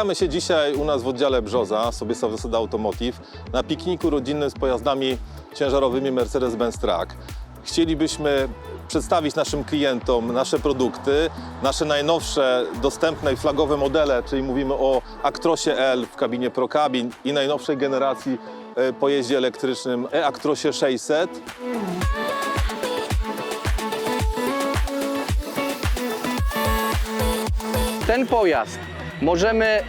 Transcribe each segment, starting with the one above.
Spotykamy się dzisiaj u nas w oddziale Brzoza, sobie Zasada Automotive, na pikniku rodzinnym z pojazdami ciężarowymi Mercedes-Benz Truck. Chcielibyśmy przedstawić naszym klientom nasze produkty, nasze najnowsze dostępne i flagowe modele, czyli mówimy o Actrosie L w kabinie ProCabin i najnowszej generacji e, pojeździe elektrycznym e-Actrosie 600. Ten pojazd możemy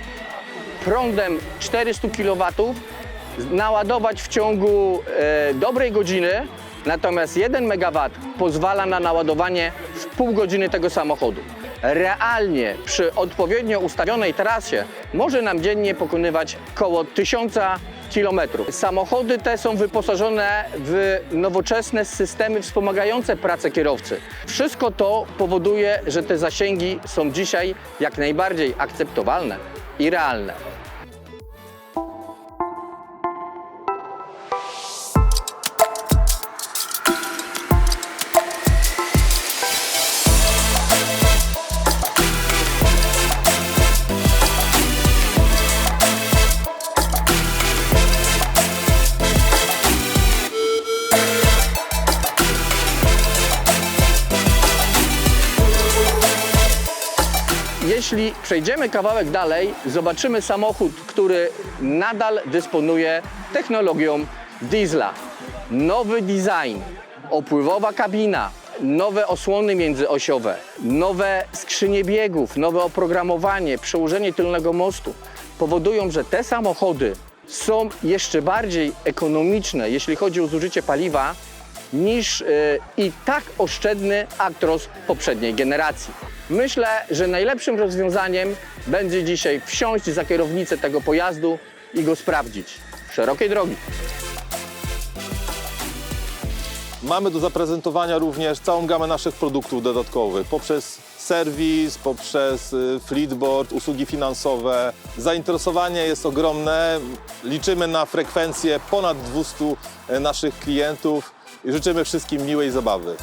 prądem 400 kW naładować w ciągu e, dobrej godziny, natomiast 1 MW pozwala na naładowanie w pół godziny tego samochodu. Realnie przy odpowiednio ustawionej trasie może nam dziennie pokonywać około 1000 kilometrów. Samochody te są wyposażone w nowoczesne systemy wspomagające pracę kierowcy. Wszystko to powoduje, że te zasięgi są dzisiaj jak najbardziej akceptowalne i realne. Jeśli przejdziemy kawałek dalej, zobaczymy samochód, który nadal dysponuje technologią diesla. Nowy design, opływowa kabina, nowe osłony międzyosiowe, nowe skrzynie biegów, nowe oprogramowanie, przełożenie tylnego mostu powodują, że te samochody są jeszcze bardziej ekonomiczne, jeśli chodzi o zużycie paliwa, niż y, i tak oszczędny Actros poprzedniej generacji. Myślę, że najlepszym rozwiązaniem będzie dzisiaj wsiąść za kierownicę tego pojazdu i go sprawdzić. Szerokiej drogi. Mamy do zaprezentowania również całą gamę naszych produktów dodatkowych poprzez serwis, poprzez y, fleetboard, usługi finansowe. Zainteresowanie jest ogromne. Liczymy na frekwencję ponad 200 naszych klientów i życzymy wszystkim miłej zabawy.